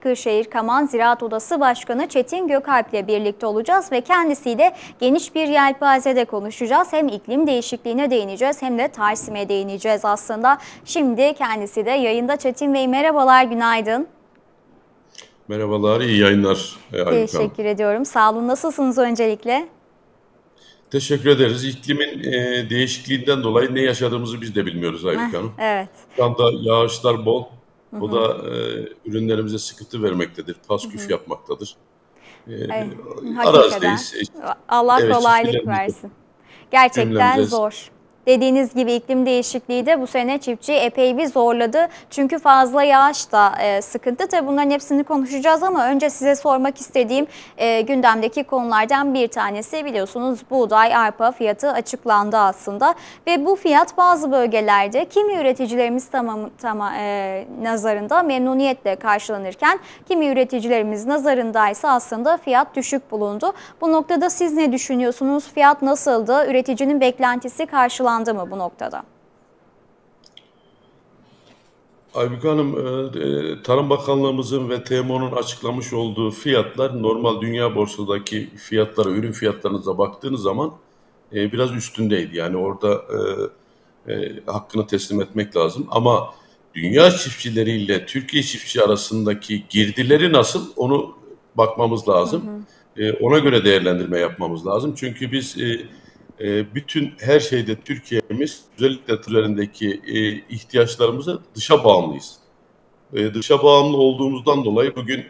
Kırşehir Kaman Ziraat Odası Başkanı Çetin Gökalp ile birlikte olacağız ve kendisiyle geniş bir yelpazede konuşacağız. Hem iklim değişikliğine değineceğiz hem de Tarsim'e değineceğiz aslında. Şimdi kendisi de yayında Çetin Bey merhabalar, günaydın. Merhabalar, iyi yayınlar e. Teşekkür ediyorum. Sağ olun. Nasılsınız öncelikle? Teşekkür ederiz. İklimin e, değişikliğinden dolayı ne yaşadığımızı biz de bilmiyoruz Aybük Hanım. Evet. Şu anda yağışlar bol. O da e, ürünlerimize sıkıntı vermektedir, pasküf yapmaktadır. E, Evet, arazideyiz. E, Allah Evet, kolaylık versin. Gerçekten zor. Dediğiniz gibi iklim değişikliği de bu sene çiftçi epey bir zorladı. Çünkü fazla yağış da e, sıkıntı. Tabii bunların hepsini konuşacağız ama önce size sormak istediğim e, gündemdeki konulardan bir tanesi biliyorsunuz buğday, arpa fiyatı açıklandı aslında. Ve bu fiyat bazı bölgelerde kimi üreticilerimiz tamam, tamam e, nazarında memnuniyetle karşılanırken kimi üreticilerimiz nazarındaysa aslında fiyat düşük bulundu. Bu noktada siz ne düşünüyorsunuz? Fiyat nasıldı? Üreticinin beklentisi karşılandı mı bu noktada? Aybük Hanım, e, e, Tarım Bakanlığımızın ve TMO'nun açıklamış olduğu fiyatlar normal dünya borsadaki fiyatlara, ürün fiyatlarınıza baktığınız zaman e, biraz üstündeydi. Yani orada hakkını teslim etmek lazım. Ama dünya çiftçileriyle Türkiye çiftçi arasındaki girdileri nasıl onu bakmamız lazım. E, ona göre değerlendirme yapmamız lazım. Çünkü biz e, e, bütün her şeyde Türkiye'miz özellikle türlerindeki e, ihtiyaçlarımıza dışa bağımlıyız. E, dışa bağımlı olduğumuzdan dolayı bugün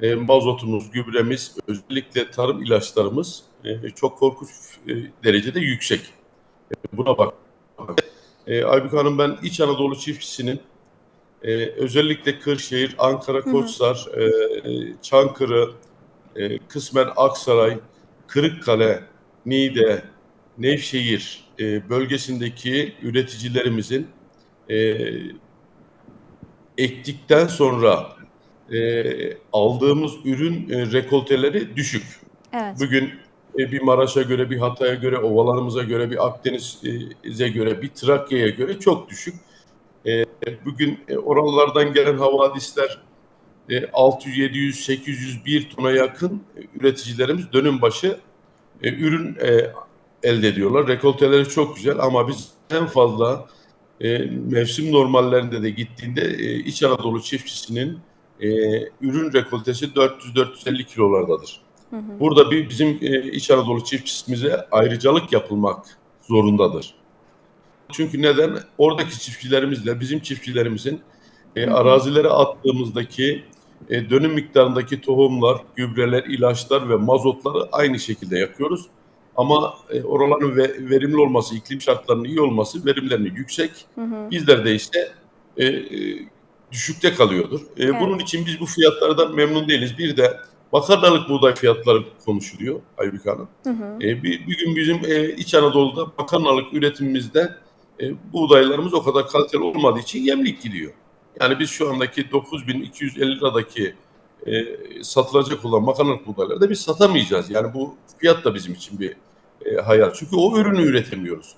e, e, mazotumuz, gübremiz, özellikle tarım ilaçlarımız e, çok korkunç e, derecede yüksek. E, buna bak. E, Aybük Hanım ben İç Anadolu çiftçisinin e, özellikle Kırşehir, Ankara, Koçsar, e, Çankırı, e, kısmen Aksaray, Kırıkkale, Niğde, Nevşehir e, bölgesindeki üreticilerimizin e, ektikten sonra e, aldığımız ürün e, rekolteleri düşük. Evet. Bugün e, bir Maraş'a göre, bir Hatay'a göre, ovalarımıza göre, bir Akdeniz'e göre, bir Trakya'ya göre çok düşük. E, bugün e, oralardan gelen havadisler e, 600, 700, 800, 1 tona yakın üreticilerimiz dönüm başı e, ürün e, elde ediyorlar. Rekolteleri çok güzel ama biz en fazla e, mevsim normallerinde de gittiğinde e, İç Anadolu çiftçisinin e, ürün rekoltesi 400-450 kilolardadır. Burada bir bizim e, İç Anadolu çiftçimize ayrıcalık yapılmak zorundadır. Çünkü neden? Oradaki çiftçilerimizle bizim çiftçilerimizin e, arazilere attığımızdaki e, dönüm miktarındaki tohumlar, gübreler, ilaçlar ve mazotları aynı şekilde yakıyoruz. Ama e, oraların ve, verimli olması, iklim şartlarının iyi olması, verimlerinin yüksek. Bizler de işte e, e, düşükte kalıyordur. E, Evet. Bunun için biz bu fiyatlardan memnun değiliz. Bir de makarnalık buğday fiyatları konuşuluyor Aybük Hanım. E, bir, bir gün bizim e, İç Anadolu'da makarnalık üretimimizde e, buğdaylarımız o kadar kaliteli olmadığı için yemlik gidiyor. Yani biz şu andaki 9250 liradaki e, satılacak olan makarnalık buğdayları da biz satamayacağız. Yani bu fiyat da bizim için bir e, hayal. Çünkü o ürünü üretemiyoruz.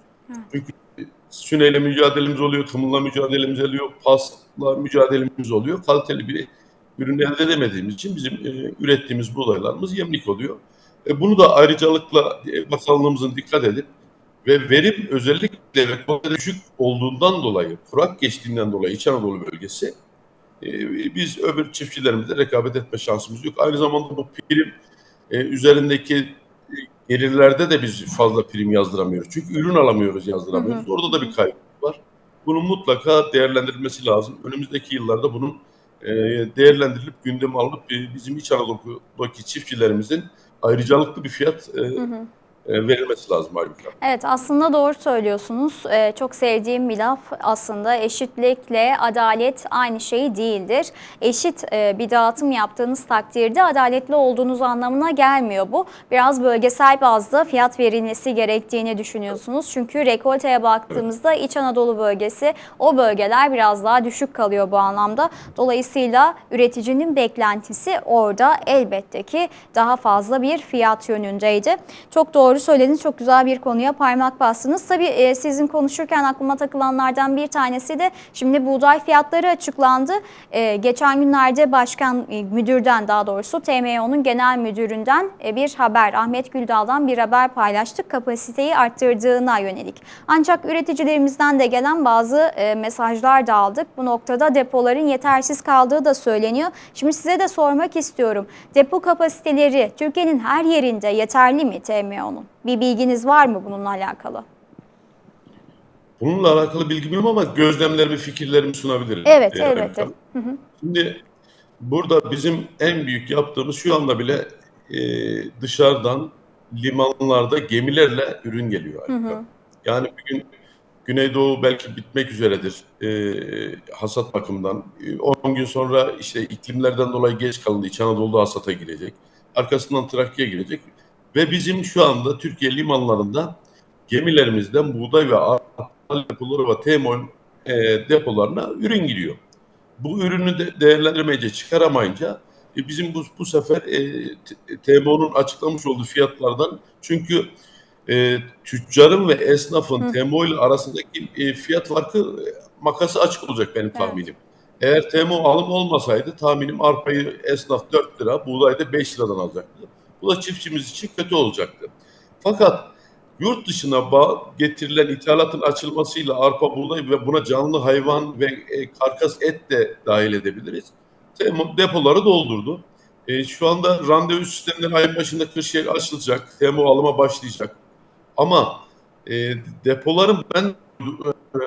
Çünkü e, süneyle mücadelemiz oluyor, kımılla mücadelemiz oluyor, pasla mücadelemiz oluyor. Kaliteli bir ürün elde edemediğimiz için bizim e, ürettiğimiz buğdaylarımız yemlik oluyor. E, bunu da ayrıcalıkla e, bakanlığımızın dikkat edip ve verim özellikle rekorda düşük olduğundan dolayı, kurak geçtiğinden dolayı İç Anadolu bölgesi e, biz öbür çiftçilerimizle rekabet etme şansımız yok. Aynı zamanda bu prim e, üzerindeki gelirlerde de biz fazla prim yazdıramıyoruz. Çünkü ürün alamıyoruz, yazdıramıyoruz. Orada da bir kayıp var. Bunun mutlaka değerlendirilmesi lazım. Önümüzdeki yıllarda bunun e, değerlendirilip gündeme alınıp e, bizim İç Anadolu'daki çiftçilerimizin ayrıcalıklı bir fiyat e, e, verilmesi lazım halbuki. Evet aslında doğru söylüyorsunuz. Ee, çok sevdiğim bir laf aslında eşitlikle adalet aynı şey değildir. Eşit e, bir dağıtım yaptığınız takdirde adaletli olduğunuz anlamına gelmiyor bu. Biraz bölgesel bazda fiyat verilmesi gerektiğini düşünüyorsunuz. Çünkü rekolteye baktığımızda İç Anadolu bölgesi o bölgeler biraz daha düşük kalıyor bu anlamda. Dolayısıyla üreticinin beklentisi orada elbette ki daha fazla bir fiyat yönündeydi. Çok doğru Doğru söylediniz. Çok güzel bir konuya parmak bastınız. Tabii e, sizin konuşurken aklıma takılanlardan bir tanesi de şimdi buğday fiyatları açıklandı. E, geçen günlerde başkan e, müdürden daha doğrusu TMO'nun genel müdüründen e, bir haber Ahmet Güldal'dan bir haber paylaştık. Kapasiteyi arttırdığına yönelik. Ancak üreticilerimizden de gelen bazı e, mesajlar da aldık. Bu noktada depoların yetersiz kaldığı da söyleniyor. Şimdi size de sormak istiyorum. Depo kapasiteleri Türkiye'nin her yerinde yeterli mi TMO'nun? Bir bilginiz var mı bununla alakalı? Bununla alakalı bilgim yok ama gözlemlerimi, fikirlerimi sunabilirim. Evet, Ee, elbette. Aybüke. Şimdi burada bizim en büyük yaptığımız şu anda bile e, dışarıdan limanlarda gemilerle ürün geliyor. Aybüke. Yani bugün Güneydoğu belki bitmek üzeredir e, hasat bakımından. E, 10 gün sonra işte iklimlerden dolayı geç kalındı. İç Anadolu'da hasata girecek. Arkasından Trakya'ya girecek. Ve bizim şu anda Türkiye limanlarında gemilerimizden buğday ve depoları ve TMO'nun e, depolarına ürün giriyor. Bu ürünü de değerlendirmeyince çıkaramayınca e, bizim bu, bu sefer e, TMO'nun açıklamış olduğu fiyatlardan çünkü e, tüccarın ve esnafın. TMO ile arasındaki e, fiyat farkı e, makası açık olacak benim tahminim. Eğer TMO alım olmasaydı tahminim arpayı esnaf 4 lira, buğdayı da 5 liradan alacaktı. Bu da çiftçimiz için kötü olacaktı. Fakat yurt dışına getirilen ithalatın açılmasıyla arpa, buğday ve buna canlı hayvan ve e, karkas et de dahil edebiliriz. TMO depoları doldurdu. E, şu anda randevu sistemleri ayın başında Kırşehir açılacak. TMO alıma başlayacak. Ama e, depoların ben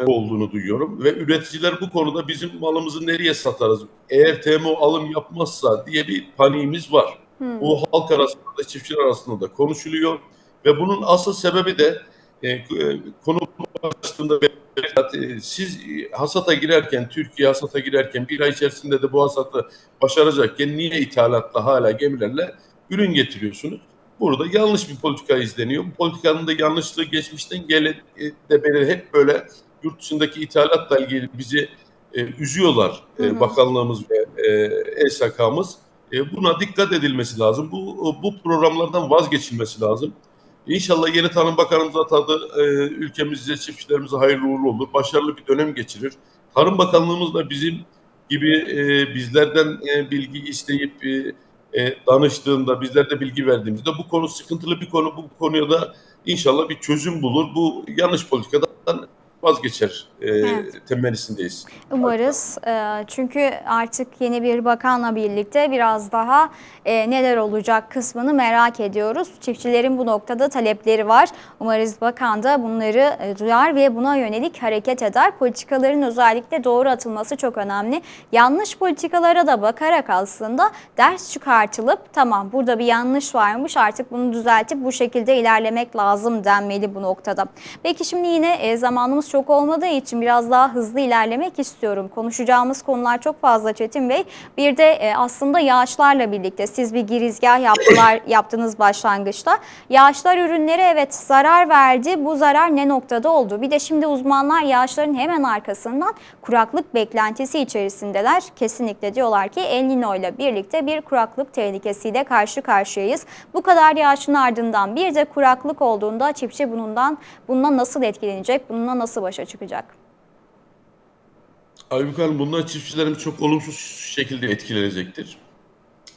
olduğunu duyuyorum ve üreticiler bu konuda bizim malımızı nereye satarız? Eğer TMO alım yapmazsa diye bir paniğimiz var. Hmm. Bu halk arasında da çiftçiler arasında da konuşuluyor ve bunun asıl sebebi de e, e, konu başlığında e, siz e, hasata girerken Türkiye hasata girerken bir ay içerisinde de bu hasatı başaracakken niye ithalatla hala gemilerle ürün getiriyorsunuz? Burada yanlış bir politika izleniyor. Bu politikanın da yanlışlığı geçmişten gelen e, de beri hep böyle yurt dışındaki ithalatla ilgili bizi e, üzüyorlar e, Hı bakanlığımız ve e, SK'mız. E, buna dikkat edilmesi lazım. Bu bu programlardan vazgeçilmesi lazım. İnşallah yeni Tarım Bakanımız atadı. E, ülkemizde çiftçilerimize hayırlı uğurlu olur. Başarılı bir dönem geçirir. Tarım Bakanlığımız da bizim gibi e, bizlerden e, bilgi isteyip e, e, danıştığında, bizler de bilgi verdiğimizde bu konu sıkıntılı bir konu. Bu konuya da inşallah bir çözüm bulur. Bu yanlış politikadan vazgeçer e, Evet. temennisindeyiz. Umarız. Ee, Çünkü artık yeni bir bakanla birlikte biraz daha e, neler olacak kısmını merak ediyoruz. Çiftçilerin bu noktada talepleri var. Umarız bakan da bunları e, duyar ve buna yönelik hareket eder. Politikaların özellikle doğru atılması çok önemli. Yanlış politikalara da bakarak aslında ders çıkartılıp tamam burada bir yanlış varmış artık bunu düzeltip bu şekilde ilerlemek lazım denmeli bu noktada. Peki şimdi yine e, zamanımız çok olmadığı için biraz daha hızlı ilerlemek istiyorum. Konuşacağımız konular çok fazla Çetin Bey. Bir de e, aslında yağışlarla birlikte siz bir girizgah yaptılar, yaptınız başlangıçta. Yağışlar ürünlere evet zarar verdi. Bu zarar ne noktada oldu? Bir de şimdi uzmanlar yağışların hemen arkasından kuraklık beklentisi içerisindeler. Kesinlikle diyorlar ki El Nino ile birlikte bir kuraklık tehlikesiyle karşı karşıyayız. Bu kadar yağışın ardından bir de kuraklık olduğunda çiftçi bundan bundan nasıl etkilenecek? Bununla nasıl başa çıkacak? Aybük Hanım bundan çiftçilerimiz çok olumsuz şekilde etkilenecektir.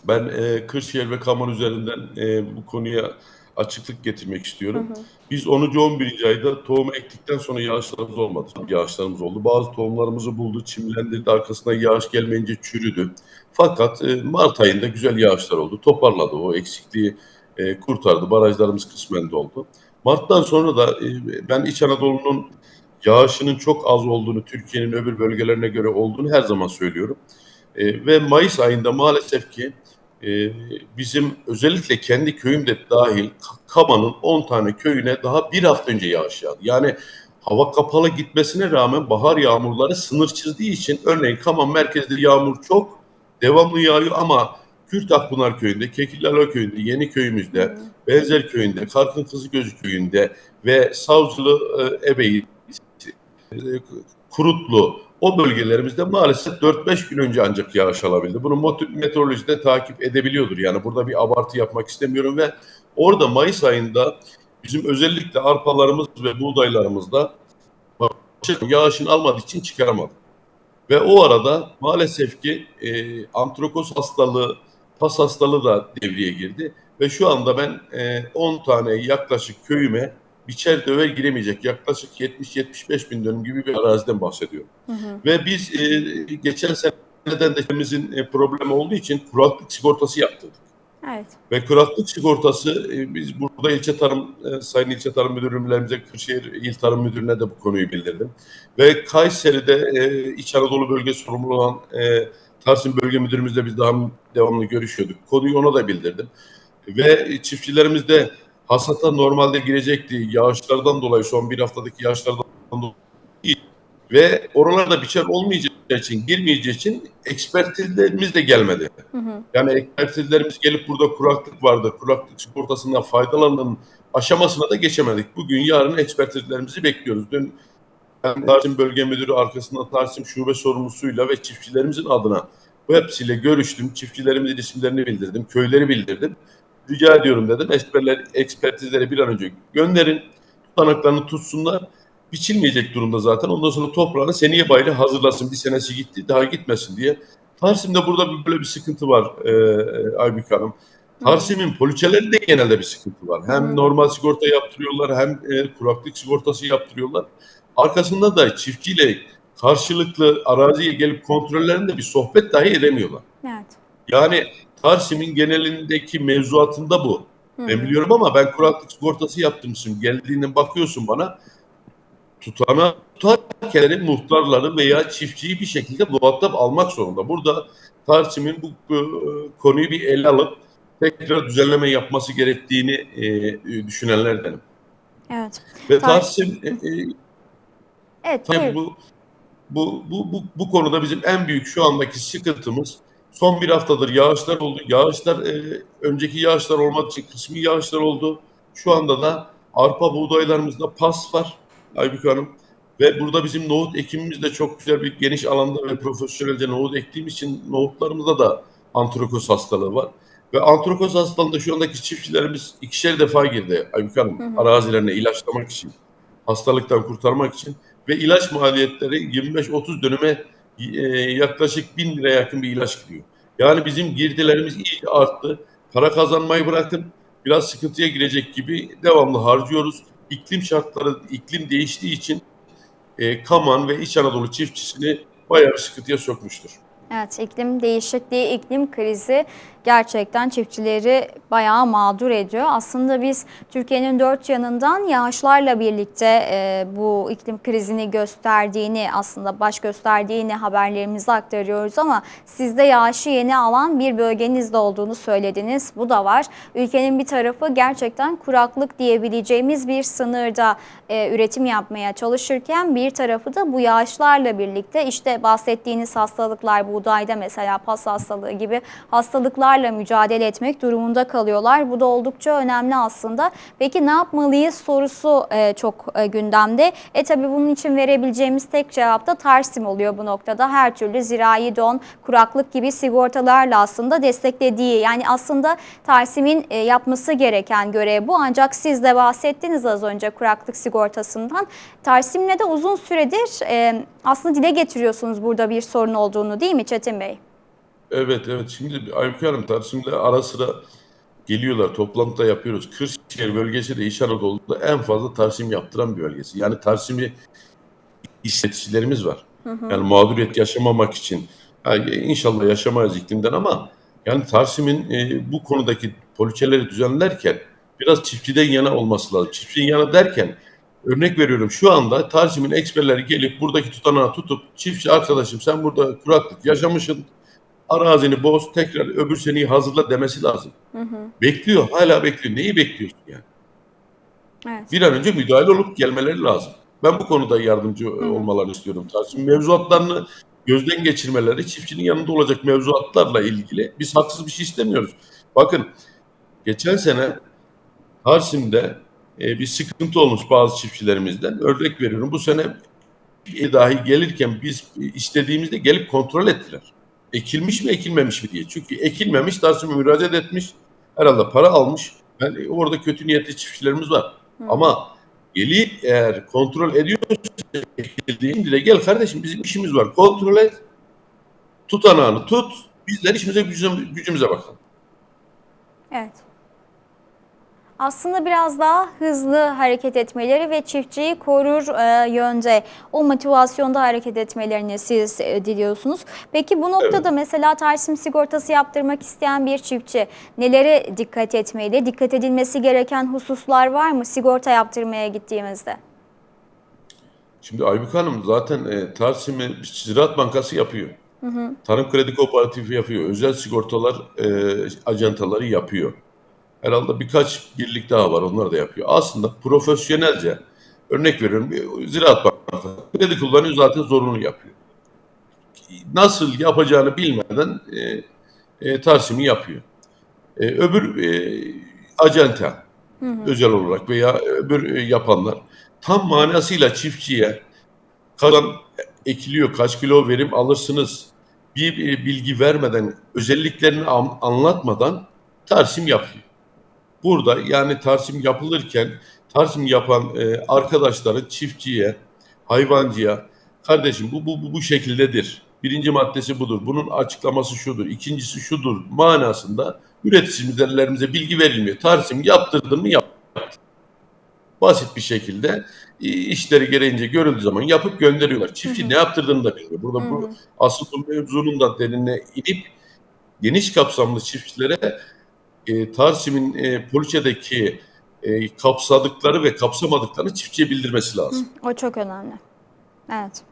Ben e, Kırşehir ve Kaman üzerinden e, bu konuya açıklık getirmek istiyorum. Biz 10. 11. ayda tohum ektikten sonra yağışlarımız olmadı. Yağışlarımız oldu. Bazı tohumlarımızı buldu, çimlendirdi. Arkasına yağış gelmeyince çürüdü. Fakat e, Mart ayında güzel yağışlar oldu. Toparladı o eksikliği e, kurtardı. Barajlarımız kısmen doldu. Mart'tan sonra da e, ben İç Anadolu'nun yağışının çok az olduğunu, Türkiye'nin öbür bölgelerine göre olduğunu her zaman söylüyorum. E, ve Mayıs ayında maalesef ki e, bizim özellikle kendi köyümde dahil Ka- Kama'nın 10 tane köyüne daha bir hafta önce yağış yağdı. Yani hava kapalı gitmesine rağmen bahar yağmurları sınır çizdiği için örneğin Kama merkezde yağmur çok devamlı yağıyor ama Kürt Akpınar köyünde, Kekillala köyünde, Yeni köyümüzde, Benzer köyünde, Karkın Kızıgözü köyünde ve Savcılı e, Ebeği Kurutlu o bölgelerimizde maalesef 4-5 gün önce ancak yağış alabildi. Bunu meteorolojide takip edebiliyordur. Yani burada bir abartı yapmak istemiyorum ve orada Mayıs ayında bizim özellikle arpalarımız ve buğdaylarımızda yağışın almadığı için çıkaramadık. Ve o arada maalesef ki e, antrokos hastalığı, pas hastalığı da devreye girdi. Ve şu anda ben e, 10 tane yaklaşık köyüme biçer döver giremeyecek yaklaşık 70-75 bin dönüm gibi bir araziden bahsediyorum. Hı hı. Ve biz e, geçen seneden de ülkemizin e, problemi olduğu için kuraklık sigortası yaptırdık. Evet. Ve kuraklık sigortası e, biz burada ilçe tarım e, sayın ilçe tarım müdürümlerimize Kırşehir İl Tarım Müdürü'ne de bu konuyu bildirdim. Ve Kayseri'de e, İç Anadolu bölge sorumlu olan e, Tarsim bölge müdürümüzle biz daha devamlı görüşüyorduk. Konuyu ona da bildirdim. Ve çiftçilerimiz de hasata normalde girecekti. Yağışlardan dolayı son bir haftadaki yağışlardan dolayı ve oralarda biçer olmayacağı için, girmeyeceği için ekspertizlerimiz de gelmedi. Hı hı. Yani ekspertizlerimiz gelip burada kuraklık vardı, kuraklık sigortasından faydalanın aşamasına da geçemedik. Bugün yarın ekspertizlerimizi bekliyoruz. Dün ben Tarsim Bölge Müdürü arkasında Tarsim Şube Sorumlusuyla ve çiftçilerimizin adına bu hepsiyle görüştüm. Çiftçilerimizin isimlerini bildirdim, köyleri bildirdim. Rica ediyorum dedim. Ekspertler, ekspertizleri bir an önce gönderin. Tutanaklarını tutsunlar. Biçilmeyecek durumda zaten. Ondan sonra toprağını seneye bayrağı hazırlasın. Bir senesi gitti daha gitmesin diye. Tarsim'de burada böyle bir sıkıntı var e, e, Aybük Hanım. Tarsim'in poliçelerinde genelde bir sıkıntı var. Hem Hı. normal sigorta yaptırıyorlar hem e, kuraklık sigortası yaptırıyorlar. Arkasında da çiftçiyle karşılıklı araziye gelip kontrollerinde bir sohbet dahi edemiyorlar. Evet. Yani Tarsim'in genelindeki mevzuatında bu. Hı Ben biliyorum ama ben kuraklık sigortası yaptırmışım. Geldiğinde bakıyorsun bana tutana tutarken muhtarları veya çiftçiyi bir şekilde muhatap almak zorunda. Burada Tarsim'in bu, bu, e, konuyu bir ele alıp tekrar düzenleme yapması gerektiğini e, düşünenlerdenim. Evet. Ve Tar- Tarsim e, e, Evet. Tabii bu, bu, bu, bu, bu konuda bizim en büyük şu andaki sıkıntımız son bir haftadır yağışlar oldu. Yağışlar e, önceki yağışlar olmadığı için kısmi yağışlar oldu. Şu anda da arpa buğdaylarımızda pas var Aybük Hanım. Ve burada bizim nohut ekimimiz de çok güzel bir geniş alanda ve profesyonelce nohut ektiğimiz için nohutlarımızda da antrokos hastalığı var. Ve antrokos hastalığında şu andaki çiftçilerimiz ikişer defa girdi Aybük Hanım Hı hı. arazilerine ilaçlamak için, hastalıktan kurtarmak için ve ilaç maliyetleri 25-30 dönüme e, yaklaşık 1000 lira yakın bir ilaç gidiyor. Yani bizim girdilerimiz iyice arttı. Para kazanmayı bırakın. Biraz sıkıntıya girecek gibi devamlı harcıyoruz. İklim şartları, iklim değiştiği için e, Kaman ve İç Anadolu çiftçisini bayağı bir sıkıntıya sokmuştur. Evet, iklim değişikliği, iklim krizi gerçekten çiftçileri bayağı mağdur ediyor. Aslında biz Türkiye'nin dört yanından yağışlarla birlikte e, bu iklim krizini gösterdiğini, aslında baş gösterdiğini haberlerimizi aktarıyoruz ama sizde yağışı yeni alan bir bölgenizde olduğunu söylediniz. Bu da var. Ülkenin bir tarafı gerçekten kuraklık diyebileceğimiz bir sınırda e, üretim yapmaya çalışırken bir tarafı da bu yağışlarla birlikte işte bahsettiğiniz hastalıklar buğdayda mesela pas hastalığı gibi hastalıklarla mücadele etmek durumunda kalıyorlar. Bu da oldukça önemli aslında. Peki ne yapmalıyız sorusu e, çok e, gündemde. E tabi bunun için verebileceğimiz tek cevap da Tarsim oluyor bu noktada. Her türlü zirai don, kuraklık gibi sigortalarla aslında desteklediği yani aslında Tarsim'in e, yapması gereken görev bu. Ancak siz de bahsettiniz az önce kuraklık sigortasından. Tarsim'le de uzun süredir aslında dile getiriyorsunuz burada bir sorun olduğunu değil mi Çetin Bey? Evet evet şimdi Aybüke Hanım Tarsim'de ara sıra geliyorlar toplantıda yapıyoruz. Kırşehir bölgesi de İç Anadolu'da en fazla Tarsim yaptıran bir bölgesi. Yani Tarsim'i işleticilerimiz var. Yani mağduriyet yaşamamak için. Yani inşallah yaşamayız iklimden ama yani Tarsim'in e, bu konudaki poliçeleri düzenlerken biraz çiftçiden yana olması lazım. Çiftçinin yana derken örnek veriyorum şu anda Tarsim'in eksperleri gelip buradaki tutanağı tutup çiftçi arkadaşım sen burada kuraklık yaşamışsın arazini boz tekrar öbür seneyi hazırla demesi lazım. Hı hı. Bekliyor hala bekliyor. Neyi bekliyorsun yani? Evet. Bir an önce müdahale olup gelmeleri lazım. Ben bu konuda yardımcı olmalarını istiyorum. Tarsim mevzuatlarını gözden geçirmeleri, çiftçinin yanında olacak mevzuatlarla ilgili biz haksız bir şey istemiyoruz. Bakın geçen sene Tarsim'de e, bir sıkıntı olmuş bazı çiftçilerimizden. Örnek veriyorum bu sene dahi gelirken biz istediğimizde gelip kontrol ettiler. Ekilmiş mi ekilmemiş mi diye. Çünkü ekilmemiş Tarsim'e müracaat etmiş. Herhalde para almış. Yani orada kötü niyetli çiftçilerimiz var. Ama gelip eğer kontrol ediyorsa ekildiğinde de gel kardeşim bizim işimiz var. Kontrol et. Tutanağını tut. Bizler işimize gücümüze, gücümüze bakalım. Evet. Aslında biraz daha hızlı hareket etmeleri ve çiftçiyi korur e, yönde o motivasyonda hareket etmelerini siz e, diliyorsunuz. Peki bu noktada mesela Tarsim sigortası yaptırmak isteyen bir çiftçi nelere dikkat etmeli? Dikkat edilmesi gereken hususlar var mı sigorta yaptırmaya gittiğimizde? Şimdi Aybük Hanım zaten e, Tarsim'i Ziraat Bankası yapıyor. Tarım Kredi Kooperatifi yapıyor. Özel sigortalar e, ajantaları yapıyor. Herhalde birkaç birlik daha var onlar da yapıyor. Aslında profesyonelce örnek veriyorum bir Ziraat Bankası kredi kullanıyor zaten zorunlu yapıyor. Nasıl yapacağını bilmeden e, e, Tarsim'i yapıyor. E, öbür e, acenta özel olarak veya öbür e, yapanlar tam manasıyla çiftçiye kalan ekiliyor kaç kilo verim alırsınız bir, bir bilgi vermeden özelliklerini an- anlatmadan tarsim yapıyor. Burada yani tarsim yapılırken tarsim yapan e, arkadaşları çiftçiye, hayvancıya kardeşim bu, bu, bu, bu şekildedir. Birinci maddesi budur. Bunun açıklaması şudur. ikincisi şudur manasında üreticilerimize bilgi verilmiyor. Tarsim yaptırdın mı yap. Basit bir şekilde işleri gereğince görüldüğü zaman yapıp gönderiyorlar. Çiftçi ne yaptırdığını da bilmiyor. Burada bu asıl bu mevzunun da derinine inip geniş kapsamlı çiftçilere e, Tarsim'in e, poliçedeki e, kapsadıkları ve kapsamadıklarını çiftçiye bildirmesi lazım. O çok önemli. Evet.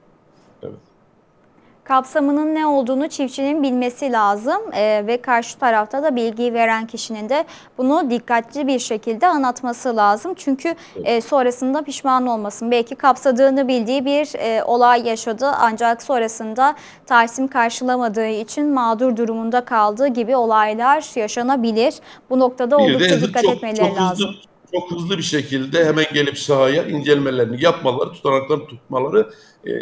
Kapsamının ne olduğunu çiftçinin bilmesi lazım Ee, ve karşı tarafta da bilgiyi veren kişinin de bunu dikkatli bir şekilde anlatması lazım. Çünkü e, sonrasında pişman olmasın. Belki kapsadığını bildiği bir e, olay yaşadı ancak sonrasında Tarsim karşılamadığı için mağdur durumunda kaldığı gibi olaylar yaşanabilir. Bu noktada Bir oldukça dikkat çok, etmeleri çok lazım. Hızlı, çok hızlı bir şekilde hemen gelip sahaya incelemelerini yapmaları, tutanaklarını tutmaları, e,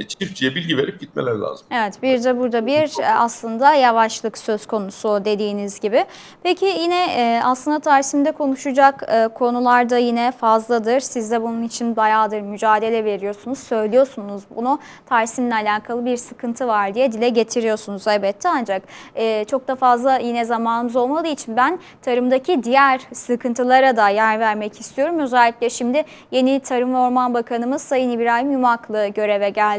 çiftçiye bilgi verip gitmeleri lazım. Evet bir de burada bir e, aslında yavaşlık söz konusu dediğiniz gibi. Peki yine e, aslında Tarsim'de konuşacak e, konular da yine fazladır. Siz de bunun için bayağıdır mücadele veriyorsunuz, söylüyorsunuz bunu. Tarsim'le alakalı bir sıkıntı var diye dile getiriyorsunuz elbette ancak e, çok da fazla yine zamanımız olmadığı için ben tarımdaki diğer sıkıntılara da yer vermek istiyorum. Özellikle şimdi yeni Tarım ve Orman Bakanımız Sayın İbrahim Yumaklı göreve geldi.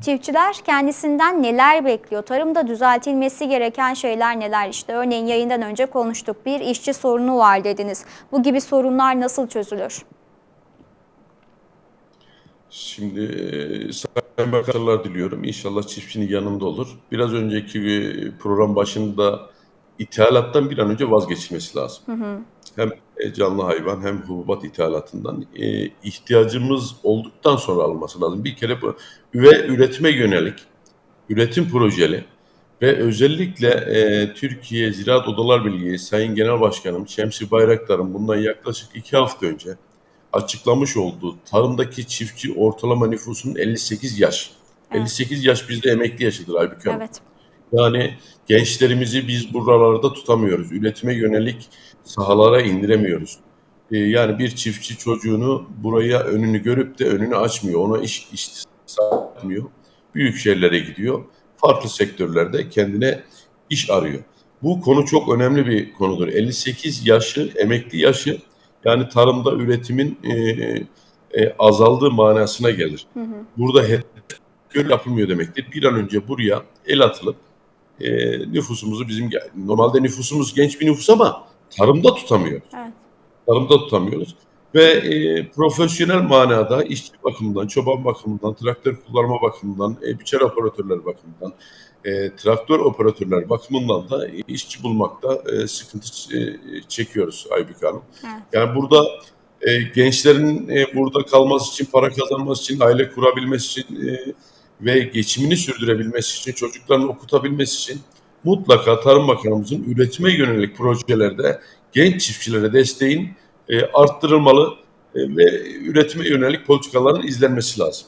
Çiftçiler kendisinden neler bekliyor? Tarımda düzeltilmesi gereken şeyler neler? İşte örneğin yayından önce konuştuk. Bir işçi sorunu var dediniz. Bu gibi sorunlar nasıl çözülür? Şimdi e, Sayın Bakanlar diliyorum. İnşallah çiftçinin yanında olur. Biraz önceki e, program başında ithalattan bir an önce vazgeçilmesi lazım. Hem e, canlı hayvan hem hububat ithalatından e, ihtiyacımız olduktan sonra alınması lazım. Bir kere bu ve üretime yönelik, üretim projeli ve özellikle e, Türkiye Ziraat Odalar Birliği Sayın Genel Başkanım Şemsi Bayraktar'ın bundan yaklaşık iki hafta önce açıklamış olduğu tarımdaki çiftçi ortalama nüfusunun 58 yaş. Evet. 58 yaş bizde emekli yaşıdır Aybüke Hanım. Evet. Yani gençlerimizi biz buralarda tutamıyoruz. Üretime yönelik sahalara indiremiyoruz. Ee, yani bir çiftçi çocuğunu buraya önünü görüp de önünü açmıyor. Ona iş iş satmıyor. Büyük şehirlere gidiyor. Farklı sektörlerde kendine iş arıyor. Bu konu çok önemli bir konudur. 58 yaşı, emekli yaşı yani tarımda üretimin e, e, azaldığı manasına gelir. Burada hedef yapılmıyor demektir. Bir an önce buraya el atılıp e, nüfusumuzu bizim normalde nüfusumuz genç bir nüfus ama tarımda tutamıyoruz. Evet. Tarımda tutamıyoruz. Ve e, profesyonel manada işçi bakımından, çoban bakımından, traktör kullanma bakımından, e, biçer operatörler bakımından, e, traktör operatörler bakımından da e, işçi bulmakta e, sıkıntı e, çekiyoruz Aybük Hanım. Evet. Yani burada e, gençlerin e, burada kalması için, para kazanması için, aile kurabilmesi için e, ve geçimini sürdürebilmesi için, çocuklarını okutabilmesi için mutlaka Tarım Bakanımızın üretime yönelik projelerde genç çiftçilere desteğin e, arttırılmalı e, ve üretime yönelik politikaların izlenmesi lazım.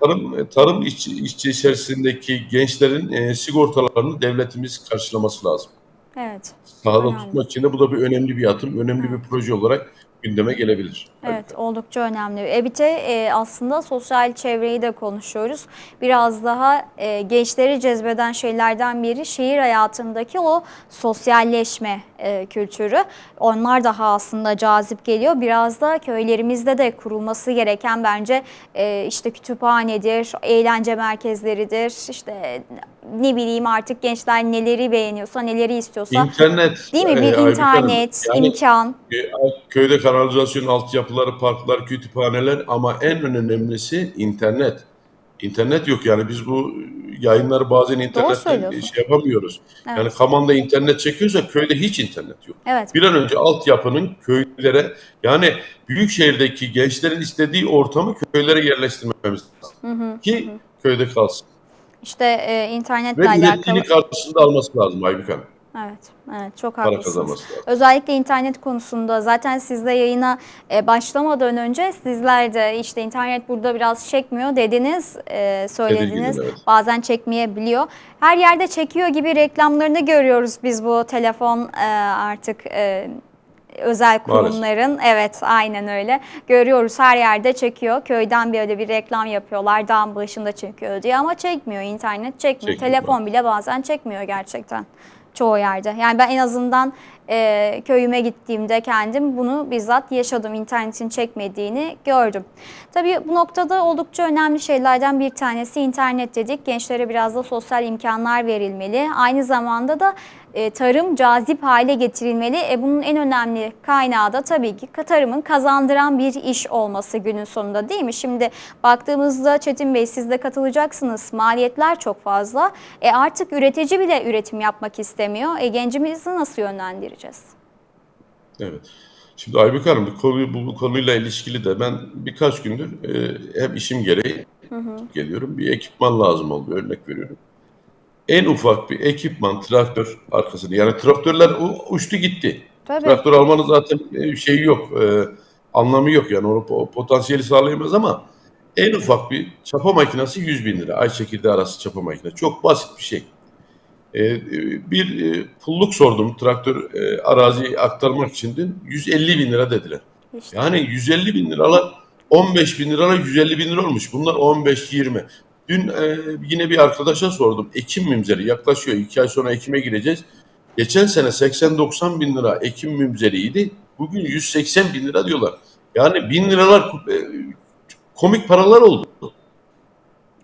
Tarım, e, tarım işçi, işçi içerisindeki gençlerin e, sigortalarını devletimiz karşılaması lazım. Evet. Sahada Önemli. tutmak için de bu da bir önemli bir atım, önemli bir proje olarak gündeme gelebilir. Evet, oldukça önemli. E bir de e, aslında sosyal çevreyi de konuşuyoruz. Biraz daha e, gençleri cezbeden şeylerden biri şehir hayatındaki o sosyalleşme e, kültürü. Onlar daha aslında cazip geliyor. Biraz da köylerimizde de kurulması gereken bence e, işte kütüphanedir, eğlence merkezleridir. İşte ne bileyim artık gençler neleri beğeniyorsa, neleri istiyorsa. İnternet. Değil mi? e, Bir Hanım, internet, yani, imkan. e, köyde kanalizasyon altyapıları, parklar, kütüphaneler ama en önemlisi internet. İnternet yok yani biz bu yayınları bazen internetten şey yapamıyoruz. Evet. Yani Kaman'da internet çekiyorsa köyde hiç internet yok. Evet. Bir an önce altyapının köylere yani büyük şehirdeki gençlerin istediği ortamı köylere yerleştirmemiz lazım. Ki köyde kalsın. İşte e, internetle Ve alakalı. ürettiğini karşısında alması lazım Aybük Hanım. Evet, evet çok Para haklısınız. Özellikle internet konusunda zaten sizle yayına e, başlamadan önce sizler de işte internet burada biraz çekmiyor dediniz, e, söylediniz. evet. Bazen çekmeyebiliyor. Her yerde çekiyor gibi reklamlarını görüyoruz biz bu telefon e, artık e, özel Maalesef. kurumların. Evet aynen öyle. Görüyoruz her yerde çekiyor. Köyden böyle bir reklam yapıyorlar. Dağın başında çekiyor diye ama çekmiyor. internet çekmiyor. Çekmiyor, Telefon bile bazen çekmiyor gerçekten çoğu yerde. Yani ben en azından e, köyüme gittiğimde kendim bunu bizzat yaşadım. İnternetin çekmediğini gördüm. Tabii bu noktada oldukça önemli şeylerden bir tanesi internet dedik. Gençlere biraz da sosyal imkanlar verilmeli. Aynı zamanda da e, tarım cazip hale getirilmeli. E, bunun en önemli kaynağı da tabii ki tarımın kazandıran bir iş olması günün sonunda değil mi? Şimdi baktığımızda Çetin Bey siz de katılacaksınız. Maliyetler çok fazla. E, artık üretici bile üretim yapmak istemiyor. E, gencimizi nasıl yönlendireceğiz? Evet. Şimdi Aybük Hanım bu, konu, bu, bu konuyla ilişkili de ben birkaç gündür e, hem işim gereği geliyorum. Bir ekipman lazım oldu. Örnek veriyorum. En ufak bir ekipman, traktör arkasını. Yani traktörler uçtu gitti. Tabii. Traktör almanın zaten e, şeyi yok. e, anlamı yok yani. Onu po- potansiyeli sağlayamaz ama en ufak bir çapa makinesi 100 bin lira. Ay çekirdeği arası çapa makine. Çok basit bir şey. E, bir e, pulluk sordum traktör e, araziyi aktarmak için de 150 bin lira dediler. İşte. Yani 150 bin liralar 15 bin liralar 150 bin lira olmuş. Bunlar 15-20. Dün e, yine bir arkadaşa sordum. Ekim mümzeri yaklaşıyor. 2 ay sonra Ekim'e gireceğiz. Geçen sene 80-90 bin lira Ekim mümzeriydi. Bugün 180 bin lira diyorlar. Yani bin liralar e, komik paralar oldu.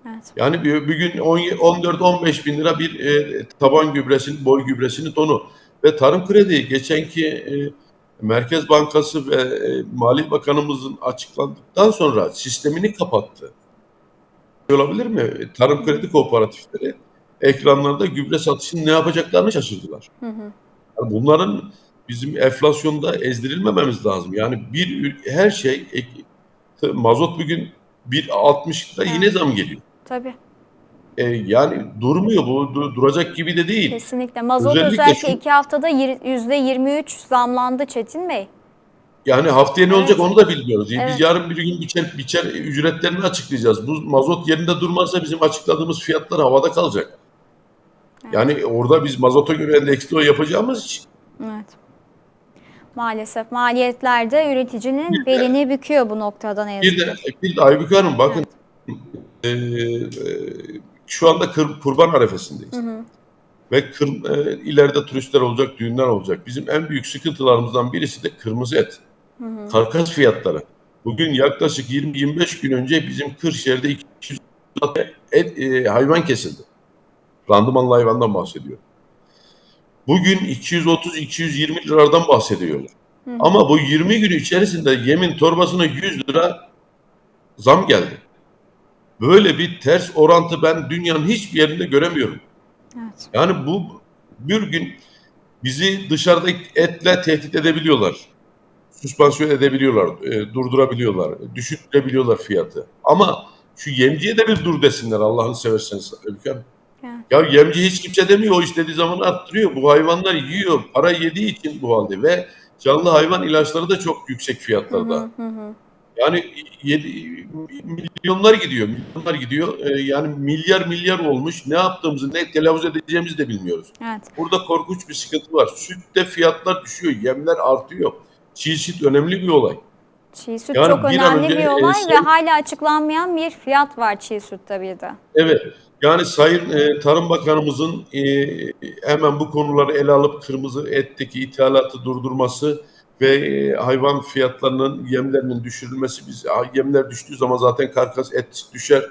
Evet. Yani bir, bir gün 14-15 bin lira bir e, taban gübresinin, boy gübresinin tonu. Ve tarım kredi geçenki e, Merkez Bankası ve e, Mali Bakanımızın açıklandıktan sonra sistemini kapattı. Olabilir mi? E, Tarım kredi kooperatifleri ekranlarda gübre satışını ne yapacaklarını şaşırdılar. Hı hı. Yani bunların bizim enflasyonda ezdirilmememiz lazım. Yani bir her şey mazot bugün 1.60 lira yine zam geliyor. Tabii. E, yani durmuyor bu du- duracak gibi de değil. Kesinlikle. Mazot Özellikle özellikle şu- iki haftada yir- %23 zamlandı Çetin Bey. Yani haftaya ne Evet. olacak onu da bilmiyoruz. Evet. Biz yarın bir gün biçer, biçer ücretlerini açıklayacağız. Bu mazot yerinde durmazsa bizim açıkladığımız fiyatlar havada kalacak. Yani orada biz mazota göre endeksli yapacağımız için Evet. Maalesef maliyetlerde üreticinin belini büküyor bu noktada ne yazık bir de, bir de Aybük Hanım bakın e, e, şu anda kır, kurban arefesindeyiz. Ve kır, e, ileride turistler olacak, düğünler olacak. Bizim en büyük sıkıntılarımızdan birisi de kırmızı et. Karkas fiyatları. Bugün yaklaşık 20-25 gün önce bizim Kırşehir'de 200 et, e, hayvan kesildi. Randımanlı hayvandan bahsediyor. Bugün 230-220 liralardan bahsediyorlar. Ama bu 20 gün içerisinde yemin torbasına 100 lira zam geldi. Böyle bir ters orantı ben dünyanın hiçbir yerinde göremiyorum. Evet. Yani bu bir gün bizi dışarıda etle tehdit edebiliyorlar. Süspansiyon edebiliyorlar, e, durdurabiliyorlar, düşürebiliyorlar fiyatı. Ama şu yemciye de bir dur desinler Allah'ını severseniz. Evet. Ya yemci hiç kimse demiyor, o istediği zaman arttırıyor. Bu hayvanlar yiyor, para yediği için bu halde ve canlı hayvan ilaçları da çok yüksek fiyatlarda. Hı hı. Yani yedi, milyonlar gidiyor, milyonlar gidiyor. Ee, yani milyar milyar olmuş. Ne yaptığımızı, ne telaffuz edeceğimizi de bilmiyoruz. Evet. Burada korkunç bir sıkıntı var. Sütte fiyatlar düşüyor, yemler artıyor. Çiğ süt önemli bir olay. Çiğ süt Yani çok bir önemli bir e, olay ve sayın- hala açıklanmayan bir fiyat var çiğ süt tabii de. Evet. Yani Sayın e, Tarım Bakanımızın e, hemen bu konuları ele alıp kırmızı etteki ithalatı durdurması ve e, hayvan fiyatlarının yemlerinin düşürülmesi biz yemler düştüğü zaman zaten karkas et düşer.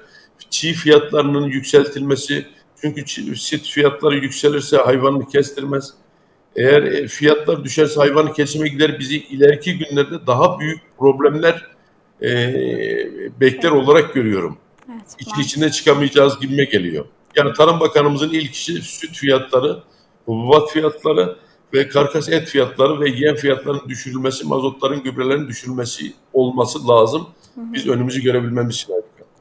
Çiğ fiyatlarının yükseltilmesi çünkü çiğ, süt fiyatları yükselirse hayvanını kestirmez. Eğer e, fiyatlar düşerse hayvanı kesime gider bizi ileriki günlerde daha büyük problemler e, bekler olarak görüyorum Evet, işin içine çıkamayacağız gibime geliyor. Yani Tarım Bakanımızın ilk işi süt fiyatları, hububat fiyatları ve karkas et fiyatları ve yem fiyatlarının düşürülmesi, mazotların, gübrelerin düşürülmesi olması lazım. Biz önümüzü görebilmemiz için.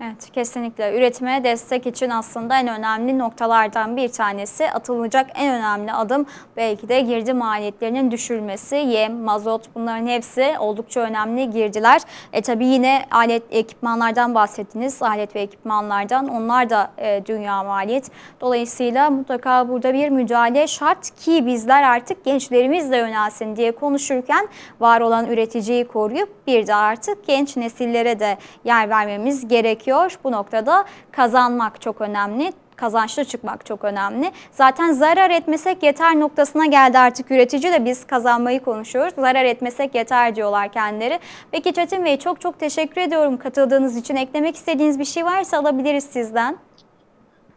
Evet, kesinlikle. Üretime destek için aslında en önemli noktalardan bir tanesi atılacak en önemli adım belki de girdi maliyetlerinin düşürülmesi. Yem, mazot bunların hepsi oldukça önemli girdiler. E tabii yine alet ekipmanlardan bahsettiniz. Alet ve ekipmanlardan onlar da e, dünya maliyet. Dolayısıyla mutlaka burada bir müdahale şart ki bizler artık gençlerimiz de yönelsin diye konuşurken var olan üreticiyi koruyup bir de artık genç nesillere de yer vermemiz gerekiyor. Bu noktada kazanmak çok önemli kazançlı çıkmak çok önemli. Zaten zarar etmesek yeter noktasına geldi artık üretici de biz kazanmayı konuşuyoruz. Zarar etmesek yeter diyorlar kendileri. Peki Çetin Bey çok çok teşekkür ediyorum katıldığınız için. Eklemek istediğiniz bir şey varsa alabiliriz sizden.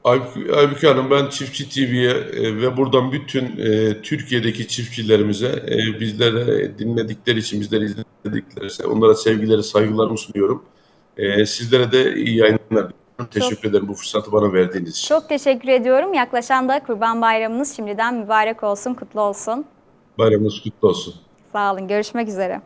Aybüke Hanım ben Çiftçi TV'ye e, ve buradan bütün e, Türkiye'deki çiftçilerimize e, bizlere dinledikleri için, bizleri izledikleri onlara sevgileri, saygılarımı sunuyorum. E, sizlere de iyi yayınlar diliyorum. Teşekkür ederim bu fırsatı bana verdiğiniz için. Çok teşekkür ediyorum. Yaklaşan da Kurban Bayramınız şimdiden mübarek olsun, kutlu olsun. Bayramınız kutlu olsun. Sağ olun. Görüşmek üzere.